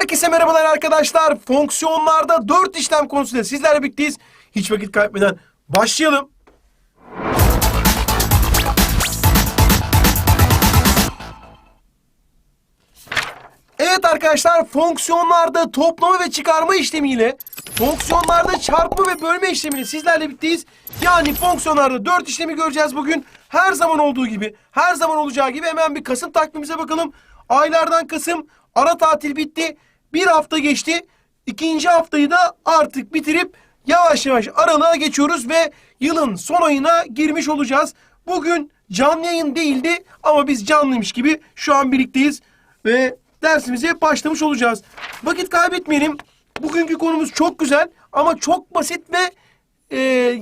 Herkese merhabalar arkadaşlar. Fonksiyonlarda 4 işlem konusunda sizlerle birlikteyiz. Hiç vakit kaybetmeden başlayalım. Evet arkadaşlar fonksiyonlarda toplama ve çıkarma işlemiyle fonksiyonlarda çarpma ve bölme işlemiyle sizlerle birlikteyiz. Yani fonksiyonlarda 4 işlemi göreceğiz bugün. Her zaman olduğu gibi, her zaman olacağı gibi hemen bir Kasım takvimimize bakalım. Aylardan Kasım, ara tatil bitti. Bir hafta geçti. İkinci haftayı da artık bitirip yavaş yavaş aralığa geçiyoruz ve yılın son ayına girmiş olacağız. Bugün canlı yayın değildi ama biz canlıymış gibi şu an birlikteyiz ve dersimize başlamış olacağız. Vakit kaybetmeyelim. Bugünkü konumuz çok güzel ama çok basit ve e,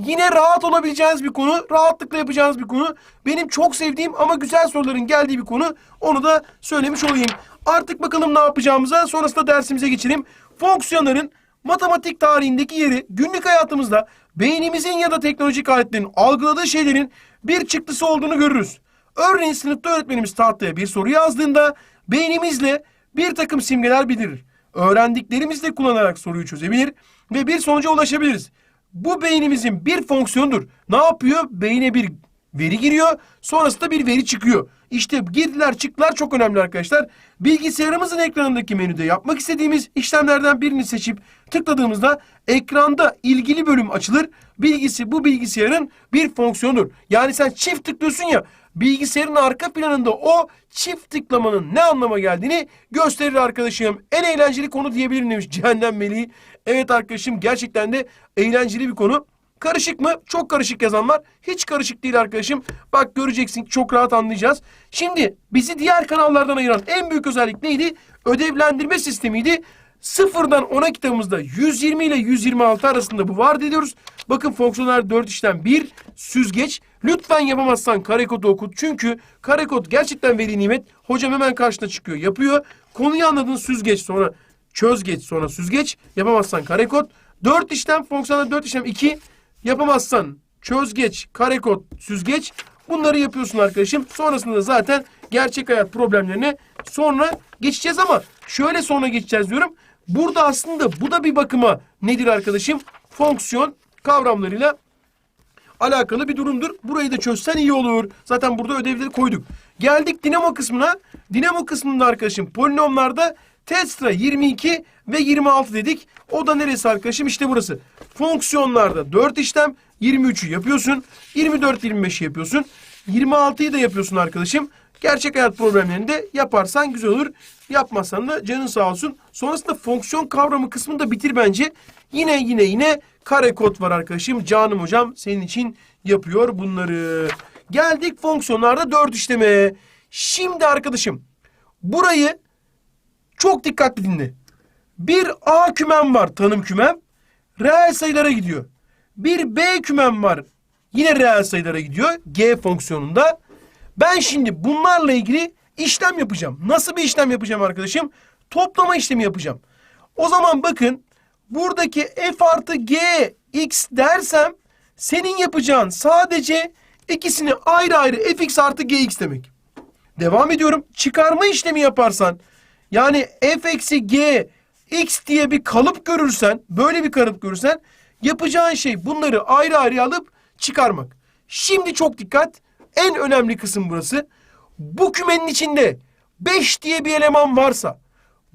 yine rahat olabileceğiniz bir konu. Rahatlıkla yapacağınız bir konu. Benim çok sevdiğim ama güzel soruların geldiği bir konu. Onu da söylemiş olayım. Artık bakalım ne yapacağımıza. Sonrasında dersimize geçelim. Fonksiyonların matematik tarihindeki yeri günlük hayatımızda beynimizin ya da teknolojik aletlerin algıladığı şeylerin bir çıktısı olduğunu görürüz. Örneğin sınıfta öğretmenimiz tahtaya bir soru yazdığında beynimizle bir takım simgeler bildirir. Öğrendiklerimizle kullanarak soruyu çözebilir ve bir sonuca ulaşabiliriz. Bu beynimizin bir fonksiyonudur. Ne yapıyor? Beyne bir veri giriyor, sonrasında bir veri çıkıyor. İşte girdiler çıktılar çok önemli arkadaşlar. Bilgisayarımızın ekranındaki menüde yapmak istediğimiz işlemlerden birini seçip tıkladığımızda ekranda ilgili bölüm açılır. Bilgisi bu bilgisayarın bir fonksiyonudur. Yani sen çift tıklıyorsun ya bilgisayarın arka planında o çift tıklamanın ne anlama geldiğini gösterir arkadaşım. En eğlenceli konu diyebilirim demiş Cehennem Meleği. Evet arkadaşım gerçekten de eğlenceli bir konu. Karışık mı? Çok karışık yazan var. Hiç karışık değil arkadaşım. Bak göreceksin çok rahat anlayacağız. Şimdi bizi diğer kanallardan ayıran en büyük özellik neydi? Ödevlendirme sistemiydi. Sıfırdan 10'a kitabımızda 120 ile 126 arasında bu var diyoruz. Bakın fonksiyonlar 4 işlem 1 süzgeç. Lütfen yapamazsan karekodu okut. Çünkü karekod gerçekten veri nimet. Hocam hemen karşına çıkıyor yapıyor. Konuyu anladın süzgeç sonra çözgeç sonra süzgeç. Yapamazsan karekod. 4 işlem fonksiyonlar 4 işlem 2 yapamazsan çözgeç, karekod, süzgeç bunları yapıyorsun arkadaşım. Sonrasında da zaten gerçek hayat problemlerine sonra geçeceğiz ama şöyle sonra geçeceğiz diyorum. Burada aslında bu da bir bakıma nedir arkadaşım? Fonksiyon kavramlarıyla alakalı bir durumdur. Burayı da çözsen iyi olur. Zaten burada ödevleri koyduk. Geldik dinamo kısmına. Dinamo kısmında arkadaşım polinomlarda Tesla 22 ve 26 dedik. O da neresi arkadaşım? İşte burası. Fonksiyonlarda 4 işlem. 23'ü yapıyorsun. 24 25'i yapıyorsun. 26'yı da yapıyorsun arkadaşım. Gerçek hayat problemlerinde yaparsan güzel olur. Yapmazsan da canın sağ olsun. Sonrasında fonksiyon kavramı kısmını da bitir bence. Yine yine yine kare kod var arkadaşım. Canım hocam senin için yapıyor bunları. Geldik fonksiyonlarda 4 işleme. Şimdi arkadaşım burayı çok dikkatli dinle. Bir A kümem var tanım kümem. Reel sayılara gidiyor. Bir B kümem var. Yine reel sayılara gidiyor. G fonksiyonunda. Ben şimdi bunlarla ilgili işlem yapacağım. Nasıl bir işlem yapacağım arkadaşım? Toplama işlemi yapacağım. O zaman bakın buradaki f artı g x dersem senin yapacağın sadece ikisini ayrı ayrı fx artı gx demek. Devam ediyorum. Çıkarma işlemi yaparsan yani f eksi g x diye bir kalıp görürsen böyle bir kalıp görürsen yapacağın şey bunları ayrı ayrı alıp çıkarmak. Şimdi çok dikkat. En önemli kısım burası. Bu kümenin içinde 5 diye bir eleman varsa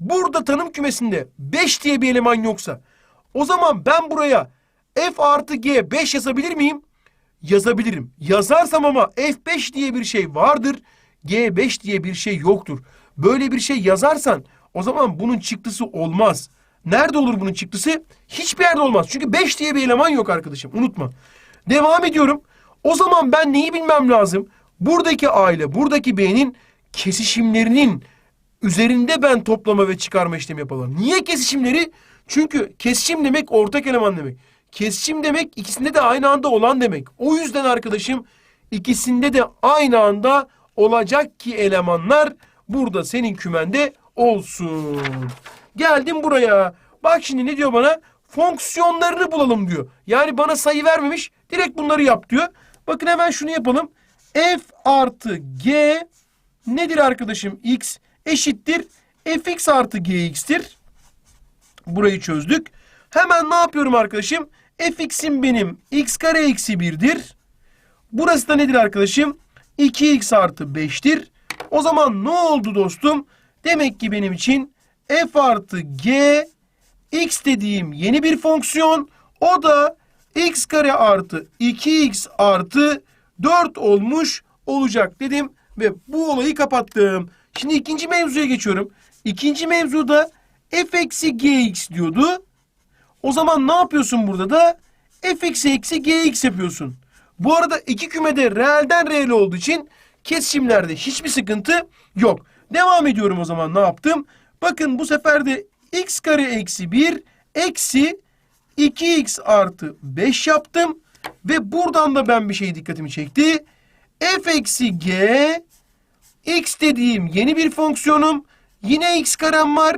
burada tanım kümesinde 5 diye bir eleman yoksa o zaman ben buraya f artı g 5 yazabilir miyim? Yazabilirim. Yazarsam ama f5 diye bir şey vardır. g5 diye bir şey yoktur. Böyle bir şey yazarsan o zaman bunun çıktısı olmaz. Nerede olur bunun çıktısı? Hiçbir yerde olmaz. Çünkü 5 diye bir eleman yok arkadaşım. Unutma. Devam ediyorum. O zaman ben neyi bilmem lazım? Buradaki A ile buradaki B'nin kesişimlerinin üzerinde ben toplama ve çıkarma işlemi yapalım. Niye kesişimleri? Çünkü kesişim demek ortak eleman demek. Kesişim demek ikisinde de aynı anda olan demek. O yüzden arkadaşım ikisinde de aynı anda olacak ki elemanlar burada senin kümende olsun. Geldim buraya. Bak şimdi ne diyor bana? Fonksiyonlarını bulalım diyor. Yani bana sayı vermemiş. Direkt bunları yap diyor. Bakın hemen şunu yapalım. F artı G nedir arkadaşım? X eşittir. Fx artı Gx'tir. Burayı çözdük. Hemen ne yapıyorum arkadaşım? fx'im benim x kare eksi 1'dir. Burası da nedir arkadaşım? 2x artı 5'tir. O zaman ne oldu dostum? Demek ki benim için f artı g x dediğim yeni bir fonksiyon. O da x kare artı 2x artı 4 olmuş olacak dedim. Ve bu olayı kapattım. Şimdi ikinci mevzuya geçiyorum. İkinci mevzuda f eksi gx diyordu. O zaman ne yapıyorsun burada da? fx eksi gx yapıyorsun. Bu arada iki kümede reelden reel olduğu için kesişimlerde hiçbir sıkıntı yok. Devam ediyorum o zaman ne yaptım? Bakın bu sefer de x kare eksi 1 eksi 2x artı 5 yaptım. Ve buradan da ben bir şey dikkatimi çekti. f eksi g x dediğim yeni bir fonksiyonum. Yine x karem var.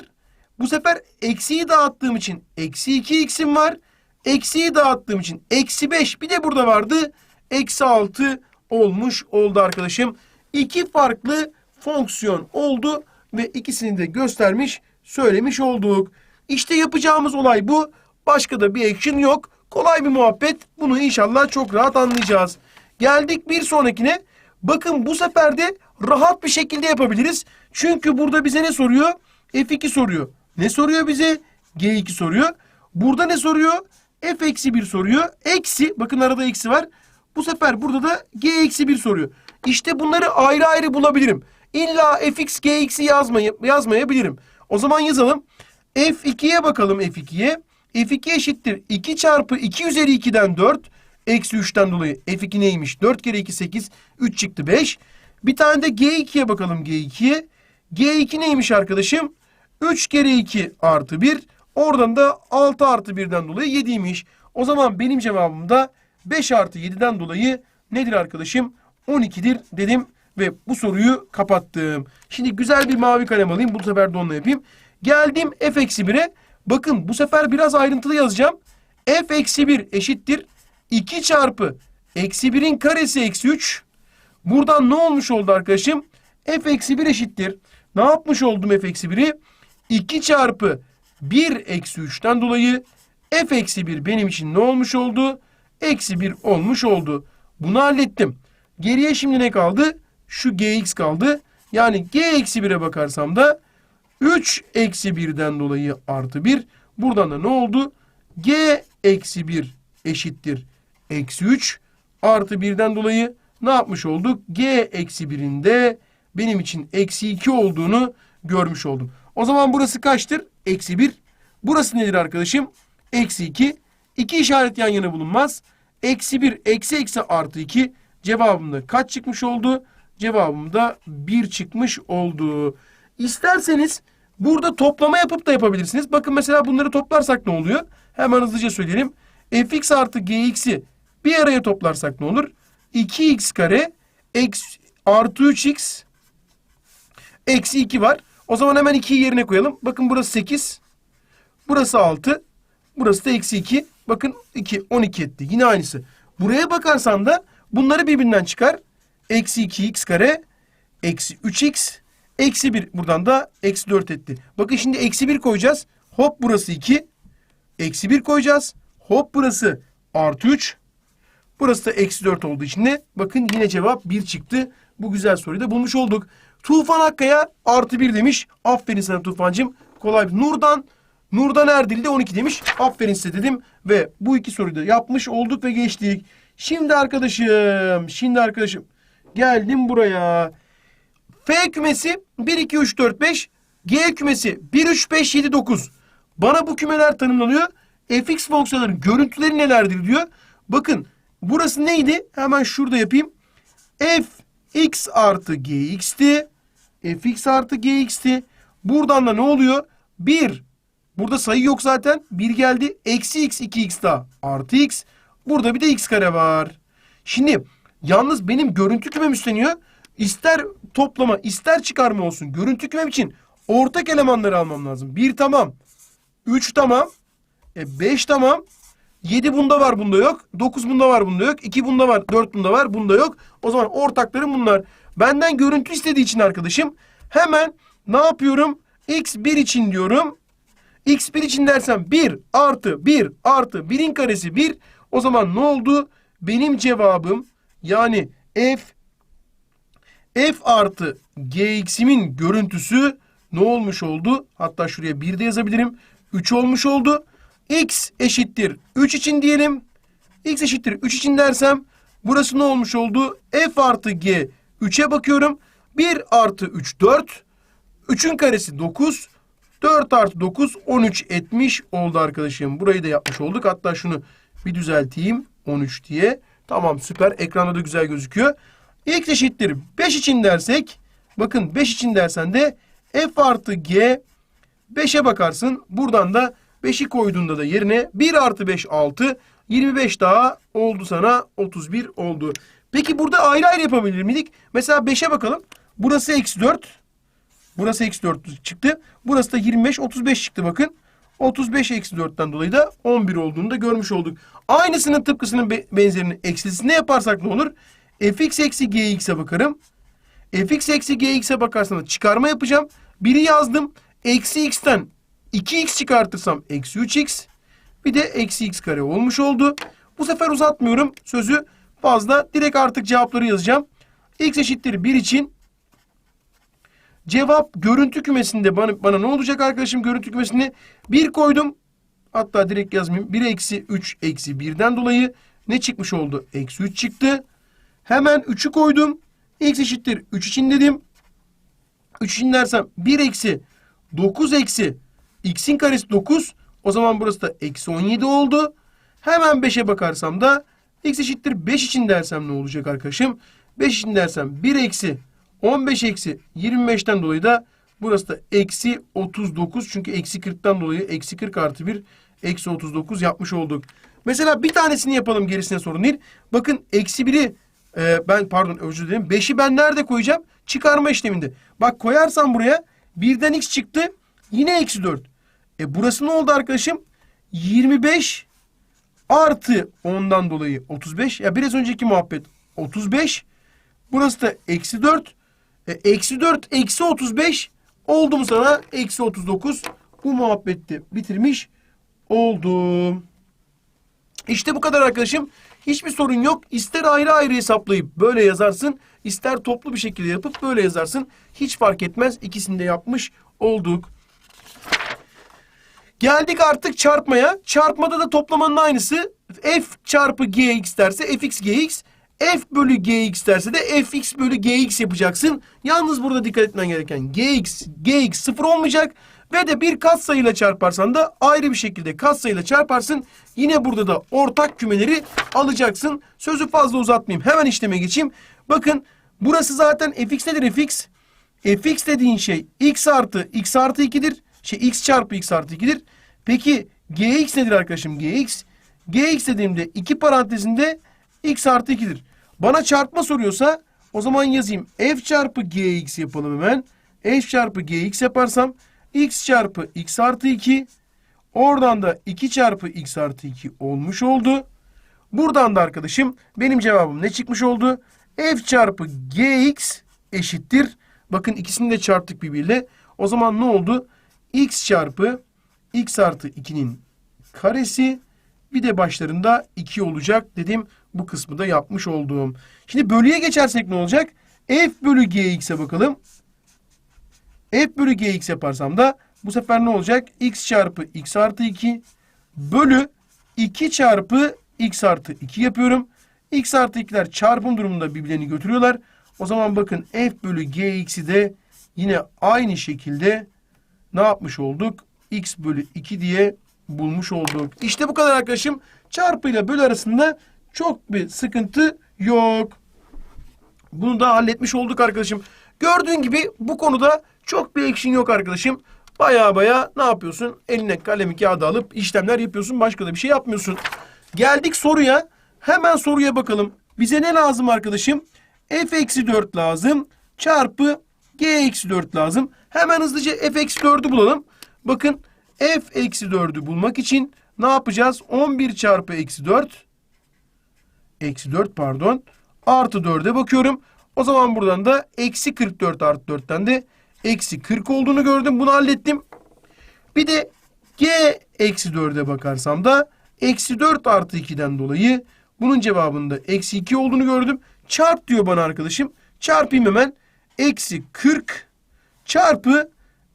Bu sefer eksiyi dağıttığım için eksi 2x'im var. Eksiyi dağıttığım için eksi 5 bir de burada vardı. Eksi 6 olmuş oldu arkadaşım. İki farklı fonksiyon oldu ve ikisini de göstermiş söylemiş olduk. İşte yapacağımız olay bu. Başka da bir action yok. Kolay bir muhabbet. Bunu inşallah çok rahat anlayacağız. Geldik bir sonrakine. Bakın bu sefer de rahat bir şekilde yapabiliriz. Çünkü burada bize ne soruyor? F2 soruyor. Ne soruyor bize? G2 soruyor. Burada ne soruyor? F eksi 1 soruyor. Eksi, bakın arada eksi var. Bu sefer burada da G eksi 1 soruyor. İşte bunları ayrı ayrı bulabilirim. İlla fx gx'i yazmayı, yazmayabilirim. O zaman yazalım. F2'ye bakalım F2'ye. F2 eşittir 2 çarpı 2 üzeri 2'den 4. Eksi 3'ten dolayı F2 neymiş? 4 kere 2 8. 3 çıktı 5. Bir tane de G2'ye bakalım G2'ye. G2 neymiş arkadaşım? 3 kere 2 artı 1. Oradan da 6 artı 1'den dolayı 7'ymiş. O zaman benim cevabım da 5 artı 7'den dolayı nedir arkadaşım? 12'dir dedim ve bu soruyu kapattım. Şimdi güzel bir mavi kalem alayım. Bu sefer de onunla yapayım. Geldim f eksi 1'e. Bakın bu sefer biraz ayrıntılı yazacağım. f eksi 1 eşittir. 2 çarpı eksi 1'in karesi eksi 3. Buradan ne olmuş oldu arkadaşım? f eksi 1 eşittir. Ne yapmış oldum f eksi 1'i? 2 çarpı 1 eksi 3'ten dolayı f eksi 1 benim için ne olmuş oldu? Eksi 1 olmuş oldu. Bunu hallettim. Geriye şimdi ne kaldı? Şu gx kaldı. Yani g eksi 1'e bakarsam da 3 eksi 1'den dolayı artı 1. Buradan da ne oldu? g eksi 1 eşittir. Eksi 3 artı 1'den dolayı ne yapmış olduk? g eksi 1'in de benim için eksi 2 olduğunu görmüş oldum. O zaman burası kaçtır? Eksi 1. Burası nedir arkadaşım? Eksi 2. 2 işaret yan yana bulunmaz. Eksi 1, eksi eksi artı 2. Cevabımda kaç çıkmış oldu? Cevabımda 1 çıkmış oldu. İsterseniz burada toplama yapıp da yapabilirsiniz. Bakın mesela bunları toplarsak ne oluyor? Hemen hızlıca söyleyelim. fx artı gx'i bir araya toplarsak ne olur? 2x kare eksi, artı 3x eksi 2 var. O zaman hemen 2'yi yerine koyalım. Bakın burası 8. Burası 6. Burası da eksi 2. Bakın 2, 12 etti. Yine aynısı. Buraya bakarsan da bunları birbirinden çıkar. Eksi 2x kare, eksi 3x, eksi 1. Buradan da eksi 4 etti. Bakın şimdi eksi 1 koyacağız. Hop burası 2. Eksi 1 koyacağız. Hop burası artı 3. Burası da eksi 4 olduğu için de bakın yine cevap 1 çıktı. Bu güzel soruyu da bulmuş olduk. Tufan Akkaya artı 1 demiş. Aferin sana Tufancığım. Kolay. Nurdan Nurdan Erdil de 12 demiş. Aferin size dedim. Ve bu iki soruyu da yapmış olduk ve geçtik. Şimdi arkadaşım, şimdi arkadaşım geldim buraya. F kümesi 1, 2, 3, 4, 5. G kümesi 1, 3, 5, 7, 9. Bana bu kümeler tanımlanıyor. fx fonksiyonların görüntüleri nelerdir diyor. Bakın burası neydi? Hemen şurada yapayım. f x artı gx'ti. fx artı gx'ti. Buradan da ne oluyor? 1. Burada sayı yok zaten. 1 geldi. Eksi x 2x daha. Artı x. Burada bir de x kare var. Şimdi yalnız benim görüntü kümem üstleniyor. İster toplama ister çıkarma olsun. Görüntü kümem için ortak elemanları almam lazım. 1 tamam. 3 tamam. 5 tamam. 7 bunda var bunda yok. 9 bunda var bunda yok. 2 bunda var. 4 bunda var bunda yok. O zaman ortaklarım bunlar. Benden görüntü istediği için arkadaşım hemen ne yapıyorum? X1 için diyorum. x1 için dersem 1 artı 1 artı 1'in karesi 1. O zaman ne oldu? Benim cevabım yani f f artı gx'imin görüntüsü ne olmuş oldu? Hatta şuraya 1 de yazabilirim. 3 olmuş oldu. x eşittir 3 için diyelim. x eşittir 3 için dersem burası ne olmuş oldu? f artı g 3'e bakıyorum. 1 artı 3 4. 3'ün karesi 9. 4 artı 9 13 etmiş oldu arkadaşım. Burayı da yapmış olduk. Hatta şunu bir düzelteyim. 13 diye. Tamam süper. Ekranda da güzel gözüküyor. X eşittir 5 için dersek bakın 5 için dersen de f artı g 5'e bakarsın. Buradan da 5'i koyduğunda da yerine 1 artı 5 6 25 daha oldu sana 31 oldu. Peki burada ayrı ayrı yapabilir miydik? Mesela 5'e bakalım. Burası eksi 4. Burası eksi 4 çıktı. Burası da 25 35 çıktı bakın. 35 eksi 4'ten dolayı da 11 olduğunu da görmüş olduk. Aynısının tıpkısının be- benzerini eksilisinde yaparsak ne olur? Fx eksi gx'e bakarım. fx eksi gx'e bakarsam çıkarma yapacağım. Biri yazdım. Eksi x'ten 2x çıkartırsam eksi 3x. Bir de eksi x kare olmuş oldu. Bu sefer uzatmıyorum sözü fazla. Direkt artık cevapları yazacağım. x eşittir 1 için Cevap görüntü kümesinde bana, bana ne olacak arkadaşım görüntü kümesinde? 1 koydum. Hatta direkt yazmayayım. 1 eksi 3 eksi 1'den dolayı ne çıkmış oldu? Eksi 3 çıktı. Hemen 3'ü koydum. X eşittir 3 için dedim. 3 için dersem 1 eksi 9 eksi x'in karesi 9. O zaman burası da eksi 17 oldu. Hemen 5'e bakarsam da x eşittir 5 için dersem ne olacak arkadaşım? 5 için dersem 1 eksi 15 eksi 25'ten dolayı da burası da eksi 39. Çünkü eksi 40'tan dolayı eksi 40 artı 1 eksi 39 yapmış olduk. Mesela bir tanesini yapalım gerisine sorun değil. Bakın eksi 1'i e, ben pardon özür dilerim. 5'i ben nerede koyacağım? Çıkarma işleminde. Bak koyarsam buraya birden x çıktı. Yine eksi 4. E burası ne oldu arkadaşım? 25 artı ondan dolayı 35. Ya biraz önceki muhabbet 35. Burası da eksi 4. E, eksi 4 eksi 35 oldu mu sana? Eksi 39. Bu muhabbeti bitirmiş oldum. İşte bu kadar arkadaşım. Hiçbir sorun yok. İster ayrı ayrı hesaplayıp böyle yazarsın. ister toplu bir şekilde yapıp böyle yazarsın. Hiç fark etmez. İkisini de yapmış olduk. Geldik artık çarpmaya. Çarpmada da toplamanın aynısı. f çarpı gx derse fx gx. f bölü gx derse de fx bölü gx yapacaksın. Yalnız burada dikkat etmen gereken gx, gx sıfır olmayacak. Ve de bir katsayıyla çarparsan da ayrı bir şekilde katsayıyla çarparsın. Yine burada da ortak kümeleri alacaksın. Sözü fazla uzatmayayım. Hemen işleme geçeyim. Bakın burası zaten fx nedir fx? fx dediğin şey x artı x artı 2'dir. Şey x çarpı x artı 2'dir. Peki gx nedir arkadaşım gx? gx dediğimde iki parantezinde x artı 2'dir. Bana çarpma soruyorsa o zaman yazayım. f çarpı gx yapalım hemen. f çarpı gx yaparsam x çarpı x artı 2 oradan da 2 çarpı x artı 2 olmuş oldu. Buradan da arkadaşım benim cevabım ne çıkmış oldu? f çarpı gx eşittir. Bakın ikisini de çarptık birbiriyle. O zaman ne oldu? x çarpı x artı 2'nin karesi bir de başlarında 2 olacak dedim. Bu kısmı da yapmış olduğum. Şimdi bölüye geçersek ne olacak? f bölü gx'e bakalım. F bölü gx yaparsam da bu sefer ne olacak? x çarpı x artı 2 bölü 2 çarpı x artı 2 yapıyorum. x artı 2'ler çarpım durumunda birbirlerini götürüyorlar. O zaman bakın f bölü gx'i de yine aynı şekilde ne yapmış olduk? x bölü 2 diye bulmuş olduk. İşte bu kadar arkadaşım. Çarpı ile bölü arasında çok bir sıkıntı yok. Bunu da halletmiş olduk arkadaşım. Gördüğün gibi bu konuda çok bir action yok arkadaşım. Baya baya ne yapıyorsun? Eline kalemi kağıdı alıp işlemler yapıyorsun. Başka da bir şey yapmıyorsun. Geldik soruya. Hemen soruya bakalım. Bize ne lazım arkadaşım? f eksi 4 lazım. Çarpı g eksi 4 lazım. Hemen hızlıca f eksi 4'ü bulalım. Bakın f eksi 4'ü bulmak için ne yapacağız? 11 çarpı eksi 4 eksi 4 pardon artı 4'e bakıyorum. O zaman buradan da eksi 44 artı 4'ten de eksi 40 olduğunu gördüm. Bunu hallettim. Bir de G eksi 4'e bakarsam da eksi 4 artı 2'den dolayı bunun cevabında eksi 2 olduğunu gördüm. Çarp diyor bana arkadaşım. Çarpayım hemen. Eksi 40 çarpı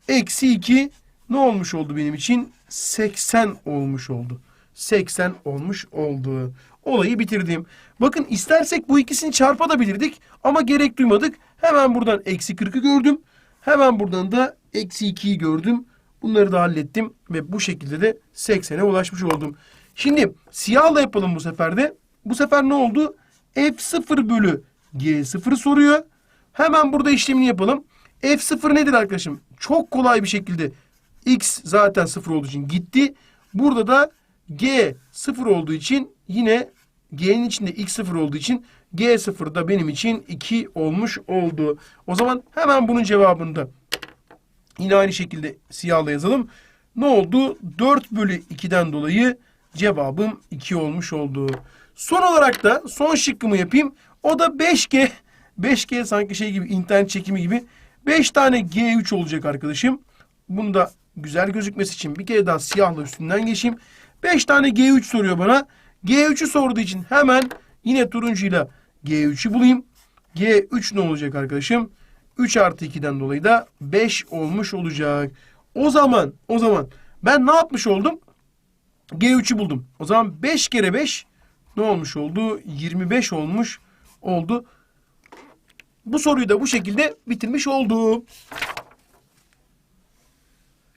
eksi 2 ne olmuş oldu benim için? 80 olmuş oldu. 80 olmuş oldu. Olayı bitirdim. Bakın istersek bu ikisini çarpabilirdik ama gerek duymadık. Hemen buradan eksi 40'ı gördüm. Hemen buradan da eksi 2'yi gördüm. Bunları da hallettim ve bu şekilde de 80'e ulaşmış oldum. Şimdi siyahla yapalım bu sefer de. Bu sefer ne oldu? F0 bölü G0 soruyor. Hemen burada işlemini yapalım. F0 nedir arkadaşım? Çok kolay bir şekilde X zaten 0 olduğu için gitti. Burada da G 0 olduğu için yine G'nin içinde X 0 olduğu için G 0 da benim için 2 olmuş oldu. O zaman hemen bunun cevabında yine aynı şekilde siyahla yazalım. Ne oldu? 4 bölü 2'den dolayı cevabım 2 olmuş oldu. Son olarak da son şıkkımı yapayım. O da 5G. 5G sanki şey gibi internet çekimi gibi. 5 tane G3 olacak arkadaşım. Bunu da güzel gözükmesi için bir kere daha siyahla üstünden geçeyim. 5 tane G3 soruyor bana. G3'ü sorduğu için hemen yine turuncuyla G3'ü bulayım. G3 ne olacak arkadaşım? 3 artı 2'den dolayı da 5 olmuş olacak. O zaman o zaman ben ne yapmış oldum? G3'ü buldum. O zaman 5 kere 5 ne olmuş oldu? 25 olmuş oldu. Bu soruyu da bu şekilde bitirmiş oldum.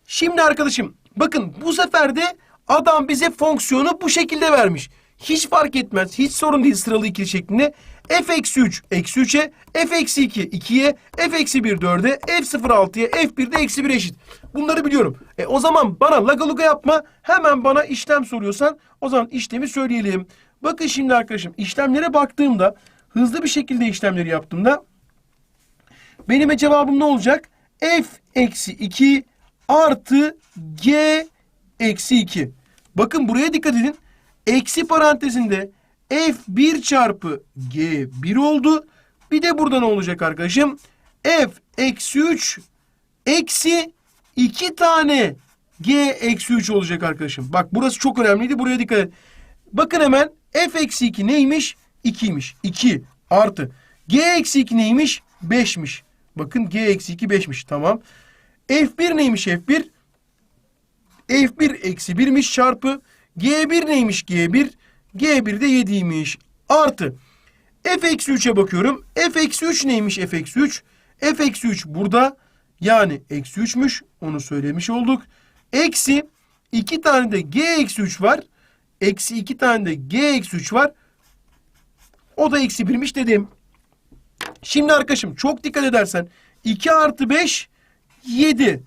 Şimdi arkadaşım bakın bu sefer de adam bize fonksiyonu bu şekilde vermiş. Hiç fark etmez. Hiç sorun değil sıralı ikili şeklinde. f eksi 3 eksi 3'e, f eksi 2 2'ye, f eksi 1 4'e, f 0 6'ya, f1 de eksi 1 eşit. Bunları biliyorum. E, o zaman bana lagaluga yapma. Hemen bana işlem soruyorsan o zaman işlemi söyleyelim. Bakın şimdi arkadaşım işlemlere baktığımda hızlı bir şekilde işlemleri yaptığımda benim cevabım ne olacak? F eksi 2 artı G eksi 2. Bakın buraya dikkat edin. Eksi parantezinde F1 çarpı G1 oldu. Bir de burada ne olacak arkadaşım? F eksi 3 eksi 2 tane G eksi 3 olacak arkadaşım. Bak burası çok önemliydi. Buraya dikkat edin. Bakın hemen F eksi 2 neymiş? 2'ymiş. 2 artı. G eksi 2 neymiş? 5'miş. Bakın G eksi 2 5'miş. Tamam. F1 neymiş F1? F1 eksi 1'miş çarpı. G1 neymiş G1? G1 de 7'ymiş. Artı. F eksi 3'e bakıyorum. F eksi 3 neymiş F eksi 3? F eksi 3 burada. Yani eksi 3'müş. Onu söylemiş olduk. Eksi 2 tane de G eksi 3 var. Eksi 2 tane de G eksi 3 var. O da eksi 1'miş dedim. Şimdi arkadaşım çok dikkat edersen 2 artı 5 7.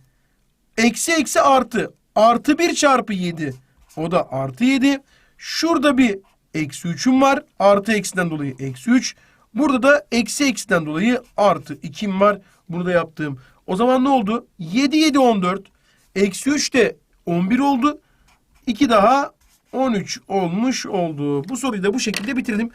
Eksi eksi artı. Artı 1 çarpı 7. O da artı 7. Şurada bir eksi 3'üm var. Artı eksiden dolayı eksi 3. Burada da eksi eksiden dolayı artı 2'm var. Burada yaptığım. O zaman ne oldu? 7 7 14. Eksi 3 de 11 oldu. 2 daha 13 olmuş oldu. Bu soruyu da bu şekilde bitirdim.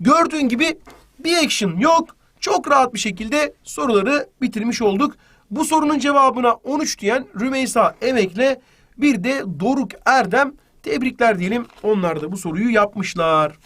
Gördüğün gibi bir action yok. Çok rahat bir şekilde soruları bitirmiş olduk. Bu sorunun cevabına 13 diyen Rümeysa Emek'le bir de Doruk Erdem tebrikler diyelim. Onlar da bu soruyu yapmışlar.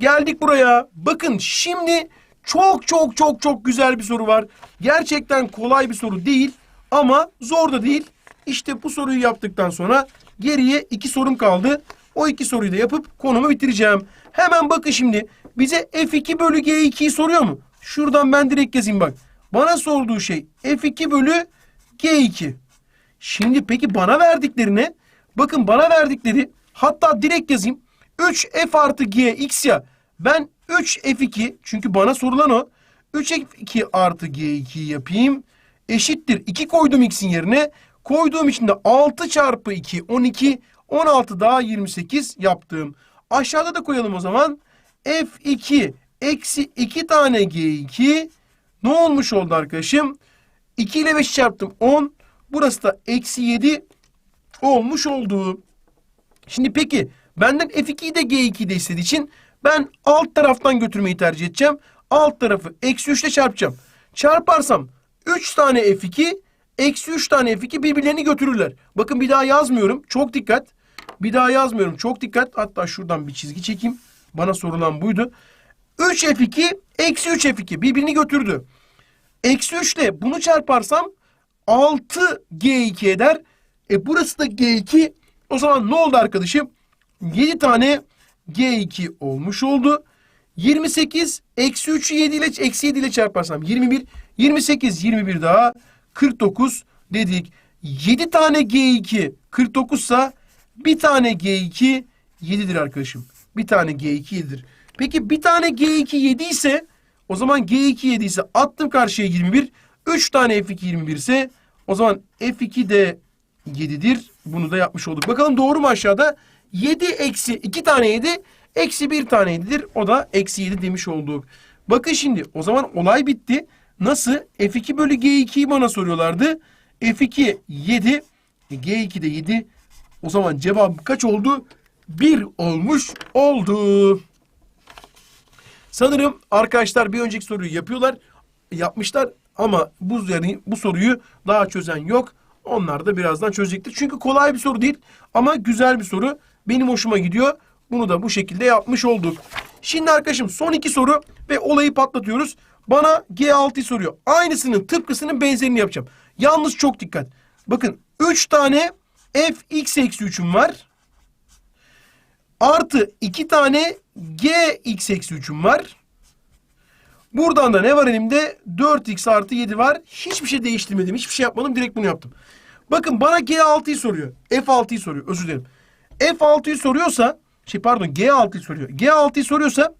Geldik buraya. Bakın şimdi çok çok çok çok güzel bir soru var. Gerçekten kolay bir soru değil ama zor da değil. İşte bu soruyu yaptıktan sonra geriye iki sorum kaldı. O iki soruyu da yapıp konumu bitireceğim. Hemen bakın şimdi bize F2 bölü G2'yi soruyor mu? Şuradan ben direkt yazayım bak. Bana sorduğu şey F2 bölü G2. Şimdi peki bana verdiklerine bakın bana verdikleri hatta direkt yazayım. 3F artı G X ya. Ben 3F2 çünkü bana sorulan o. 3F2 artı G2 yapayım. Eşittir. 2 koydum X'in yerine. Koyduğum için de 6 çarpı 2 12. 16 daha 28 yaptım. Aşağıda da koyalım o zaman. F2 eksi 2 tane G2 ne olmuş oldu arkadaşım? 2 ile 5 çarptım 10. Burası da eksi 7 olmuş oldu. Şimdi peki benden F2'yi de G2'yi de istediği için ben alt taraftan götürmeyi tercih edeceğim. Alt tarafı eksi 3 ile çarpacağım. Çarparsam 3 tane F2 eksi 3 tane F2 birbirlerini götürürler. Bakın bir daha yazmıyorum. Çok dikkat. Bir daha yazmıyorum. Çok dikkat. Hatta şuradan bir çizgi çekeyim. Bana sorulan buydu. 3 F2 eksi 3 F2 birbirini götürdü. Eksi 3 ile bunu çarparsam 6 G2 eder. E burası da G2. O zaman ne oldu arkadaşım? 7 tane G2 olmuş oldu. 28 eksi 3'ü 7 ile eksi 7 ile çarparsam 21. 28 21 daha 49 dedik. 7 tane G2 49 sa bir tane G2 7'dir arkadaşım. Bir tane G2 7'dir. Peki bir tane G2 7 ise o zaman G2 7 ise attım karşıya 21. 3 tane F2 21 ise o zaman F2 de 7'dir. Bunu da yapmış olduk. Bakalım doğru mu aşağıda? 7 eksi 2 tane 7 eksi 1 tane 7'dir. O da eksi 7 demiş olduk. Bakın şimdi o zaman olay bitti. Nasıl? F2 bölü G2'yi bana soruyorlardı. F2 7 e, G2 de 7. O zaman cevap kaç oldu? 1 olmuş oldu. Sanırım arkadaşlar bir önceki soruyu yapıyorlar. Yapmışlar ama bu, yani bu soruyu daha çözen yok. Onlar da birazdan çözecektir. Çünkü kolay bir soru değil ama güzel bir soru. Benim hoşuma gidiyor. Bunu da bu şekilde yapmış olduk. Şimdi arkadaşım son iki soru ve olayı patlatıyoruz. Bana G6'yı soruyor. Aynısının tıpkısının benzerini yapacağım. Yalnız çok dikkat. Bakın 3 tane fx eksi 3'üm var. Artı 2 tane gx eksi 3'üm var. Buradan da ne var elimde? 4x artı 7 var. Hiçbir şey değiştirmedim. Hiçbir şey yapmadım. Direkt bunu yaptım. Bakın bana G6'yı soruyor. F6'yı soruyor. Özür dilerim. F6'yı soruyorsa şey pardon G6'yı soruyor. G6'yı soruyorsa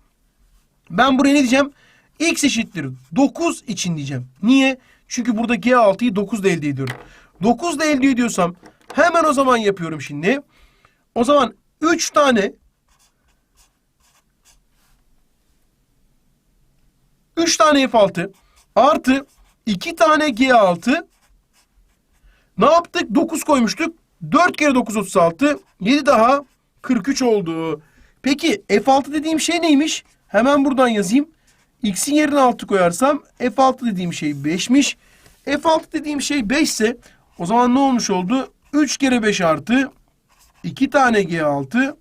ben buraya ne diyeceğim? X eşittir 9 için diyeceğim. Niye? Çünkü burada G6'yı 9 elde ediyorum. 9 elde ediyorsam hemen o zaman yapıyorum şimdi. O zaman 3 tane 3 tane F6 artı 2 tane G6 ne yaptık? 9 koymuştuk. 4 kere 9 36. 7 daha 43 oldu. Peki F6 dediğim şey neymiş? Hemen buradan yazayım. X'in yerine 6 koyarsam F6 dediğim şey 5'miş. F6 dediğim şey 5 ise o zaman ne olmuş oldu? 3 kere 5 artı 2 tane G6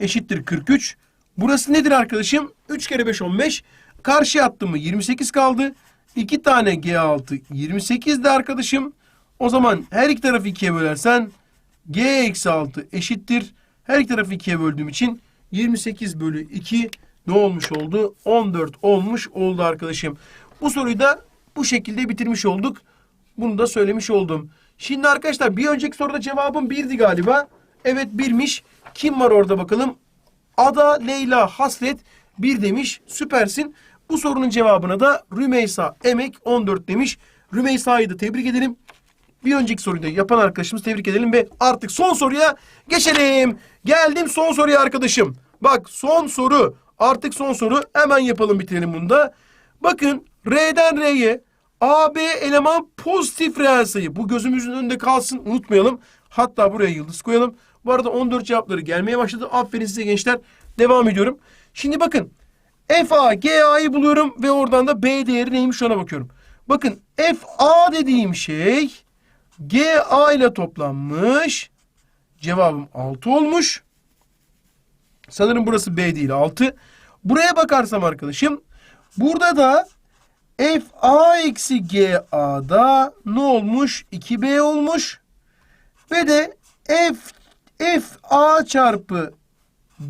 eşittir 43. Burası nedir arkadaşım? 3 kere 5 15. Karşıya attım mı 28 kaldı. 2 tane G6 28 de arkadaşım. O zaman her iki tarafı 2'ye bölersen G eksi 6 eşittir. Her iki tarafı 2'ye böldüğüm için 28 bölü 2 ne olmuş oldu? 14 olmuş oldu arkadaşım. Bu soruyu da bu şekilde bitirmiş olduk. Bunu da söylemiş oldum. Şimdi arkadaşlar bir önceki soruda cevabım birdi galiba. Evet birmiş. Kim var orada bakalım? Ada, Leyla, Hasret bir demiş. Süpersin. Bu sorunun cevabına da Rümeysa Emek 14 demiş. Rümeysa'yı da tebrik edelim. Bir önceki soruyu da yapan arkadaşımız tebrik edelim ve artık son soruya geçelim. Geldim son soruya arkadaşım. Bak son soru. Artık son soru. Hemen yapalım bitirelim bunu da. Bakın R'den R'ye AB eleman pozitif reel sayı. Bu gözümüzün önünde kalsın unutmayalım. Hatta buraya yıldız koyalım. Bu arada 14 cevapları gelmeye başladı. Aferin size gençler. Devam ediyorum. Şimdi bakın FA, GA'yı buluyorum ve oradan da B değeri neymiş ona bakıyorum. Bakın FA dediğim şey GA ile toplanmış. Cevabım 6 olmuş. Sanırım burası B değil 6. Buraya bakarsam arkadaşım burada da FA eksi GA'da ne olmuş? 2B olmuş. Ve de F, FA çarpı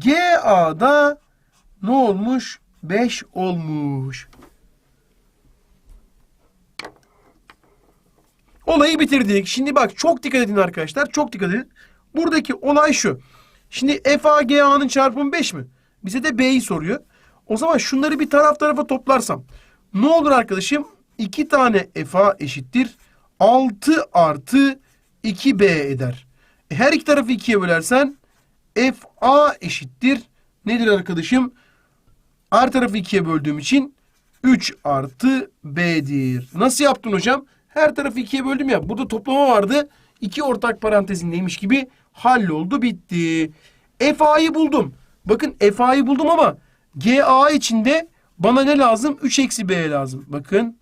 GA'da ne olmuş? 5 olmuş. Olayı bitirdik. Şimdi bak çok dikkat edin arkadaşlar. Çok dikkat edin. Buradaki olay şu. Şimdi FAGA'nın çarpımı 5 mi? Bize de B'yi soruyor. O zaman şunları bir taraf tarafa toplarsam. Ne olur arkadaşım? 2 tane FA eşittir. 6 artı 2B eder. Her iki tarafı 2'ye bölersen FA eşittir. Nedir arkadaşım? Her tarafı 2'ye böldüğüm için 3 artı B'dir. Nasıl yaptın hocam? Her tarafı 2'ye böldüm ya. Burada toplama vardı. İki ortak parantezindeymiş gibi halloldu bitti. FA'yı buldum. Bakın FA'yı buldum ama GA içinde bana ne lazım? 3 eksi B lazım. Bakın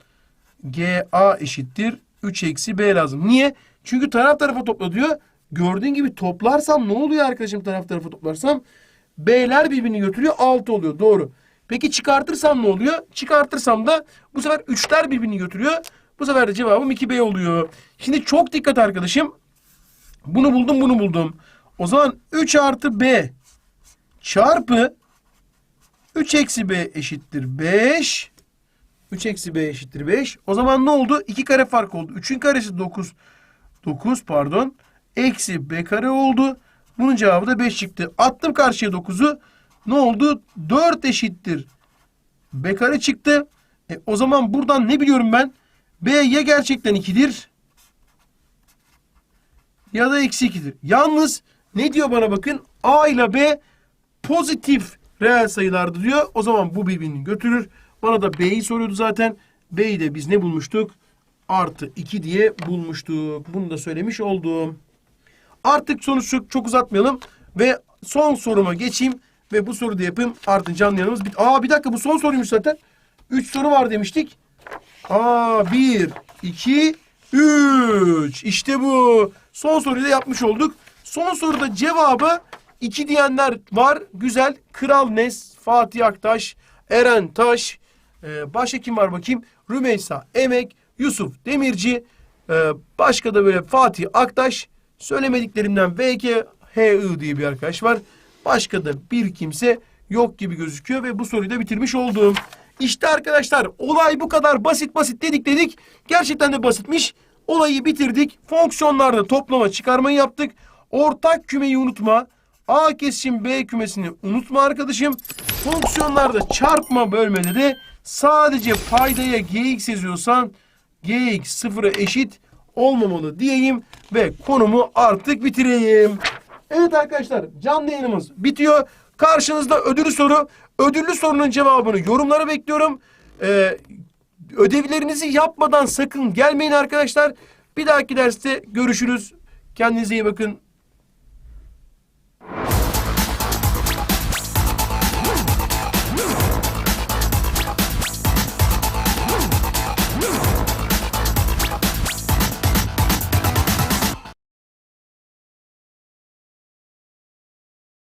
GA eşittir 3 eksi B lazım. Niye? Çünkü taraf tarafa topla diyor. Gördüğün gibi toplarsam ne oluyor arkadaşım taraf tarafa toplarsam? B'ler birbirini götürüyor 6 oluyor. Doğru. Peki çıkartırsam ne oluyor? Çıkartırsam da bu sefer 3'ler birbirini götürüyor. Bu sefer de cevabım 2B oluyor. Şimdi çok dikkat arkadaşım. Bunu buldum bunu buldum. O zaman 3 artı B çarpı 3 eksi B eşittir 5. 3 eksi B eşittir 5. O zaman ne oldu? 2 kare fark oldu. 3'ün karesi 9. 9 pardon. Eksi B kare oldu. Bunun cevabı da 5 çıktı. Attım karşıya 9'u. Ne oldu? 4 eşittir. B kare çıktı. E, o zaman buradan ne biliyorum ben? B ya gerçekten 2'dir ya da eksi 2'dir. Yalnız ne diyor bana bakın? A ile B pozitif reel sayılardı diyor. O zaman bu birbirini götürür. Bana da B'yi soruyordu zaten. B'yi de biz ne bulmuştuk? Artı 2 diye bulmuştuk. Bunu da söylemiş oldum. Artık sonuç çok, çok uzatmayalım. Ve son soruma geçeyim. Ve bu soruyu da yapayım. Artık canlı yanımız bit. Aa bir dakika bu son soruymuş zaten. 3 soru var demiştik. Aa 1, 2, 3. İşte bu. Son soruyu da yapmış olduk. Son soruda cevabı 2 diyenler var. Güzel. Kral Nes, Fatih Aktaş, Eren Taş. Ee, başka kim var bakayım? Rümeysa Emek, Yusuf Demirci. Ee, başka da böyle Fatih Aktaş. Söylemediklerimden VK HI diye bir arkadaş var. Başka da bir kimse yok gibi gözüküyor ve bu soruyu da bitirmiş oldum. İşte arkadaşlar olay bu kadar basit basit dedik dedik. Gerçekten de basitmiş. Olayı bitirdik. Fonksiyonlarda toplama çıkarmayı yaptık. Ortak kümeyi unutma. A kesişim B kümesini unutma arkadaşım. Fonksiyonlarda çarpma bölmede de sadece paydaya gx yazıyorsan gx sıfıra eşit olmamalı diyeyim ve konumu artık bitireyim. Evet arkadaşlar canlı yayınımız bitiyor. Karşınızda ödüllü soru. Ödüllü sorunun cevabını yorumlara bekliyorum. Ee, ödevlerinizi yapmadan sakın gelmeyin arkadaşlar. Bir dahaki derste görüşürüz. Kendinize iyi bakın.